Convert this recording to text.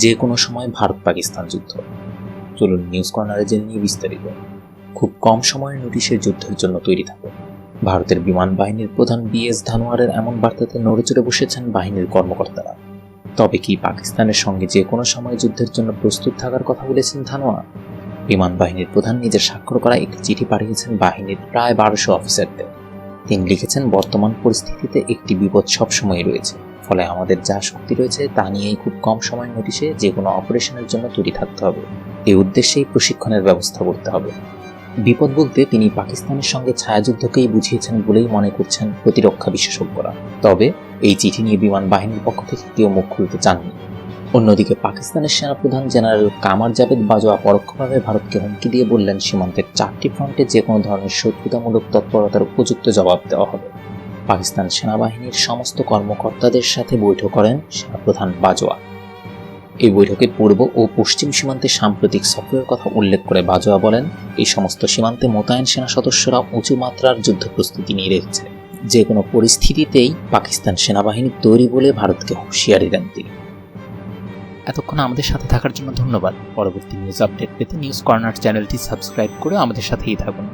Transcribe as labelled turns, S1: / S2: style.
S1: যে কোনো সময় ভারত পাকিস্তান যুদ্ধ। চলুন নিউজ কর্নারে জেনে নিয়ে বিস্তারিত। খুব কম সময়ের নোটিশের যুদ্ধের জন্য তৈরি থাকুন ভারতের বিমান বাহিনীর প্রধান বিএস ধানোয়ারের এমন বার্তাতে নড়েচড়ে বসেছেন বাহিনীর কর্মকর্তারা। তবে কি পাকিস্তানের সঙ্গে যে কোনো সময় যুদ্ধের জন্য প্রস্তুত থাকার কথা বলেছেন ধানোয়া বিমান বাহিনীর প্রধান নিজের স্বাক্ষর করা একটি চিঠি পাঠিয়েছেন বাহিনীর প্রায় বারোশো অফিসারদের। তিনি লিখেছেন, বর্তমান পরিস্থিতিতে একটি বিপদ সবসময় রয়েছে। ফলে আমাদের যা শক্তি রয়েছে তা নিয়েই খুব কম সময়ের নোটিশে যে কোনো অপারেশনের জন্য তৈরি থাকতে হবে। এই উদ্দেশ্যেই প্রশিক্ষণের ব্যবস্থা করতে হবে। বিপদ বলতে তিনি পাকিস্তানের সঙ্গে ছায়াযুদ্ধকেই বুঝিয়েছেন বলেই মনে করছেন প্রতিরক্ষা বিশেষজ্ঞরা। তবে এই চিঠি নিয়ে বিমান বাহিনীর পক্ষ থেকে কেউ মুখ খুলতে চাননি। অন্যদিকে পাকিস্তানের সেনাপ্রধান জেনারেল কামার জাভেদ বাজোয়া পরোক্ষভাবে ভারতকে হুমকি দিয়ে বললেন, সীমান্তের চারটি ফ্রন্টে যে কোনো ধরনের শত্রুতামূলক তৎপরতার উপযুক্ত জবাব দেওয়া হবে। পাকিস্তান সেনাবাহিনীর সমস্ত কর্মকর্তাদের সাথে বৈঠক করেন সেনাপ্রধান বাজোয়া এই বৈঠকে পূর্ব ও পশ্চিম সীমান্তে সাম্প্রতিক সফরের কথা উল্লেখ করে বাজোয়া বলেন, এই সমস্ত সীমান্তে মোতায়েন সেনা সদস্যরা উঁচু মাত্রার যুদ্ধ প্রস্তুতি নিয়ে রেখেছে যে কোনো পরিস্থিতিতেই পাকিস্তান সেনাবাহিনী তৈরি বলে ভারতকে হুঁশিয়ারি দেন তিনি। এতক্ষণ আমাদের সাথে থাকার জন্য ধন্যবাদ। পরবর্তী নিউজ আপডেট পেতে নিউজ কর্নার চ্যানেলটি সাবস্ক্রাইব করে আমাদের সাথেই থাকুন।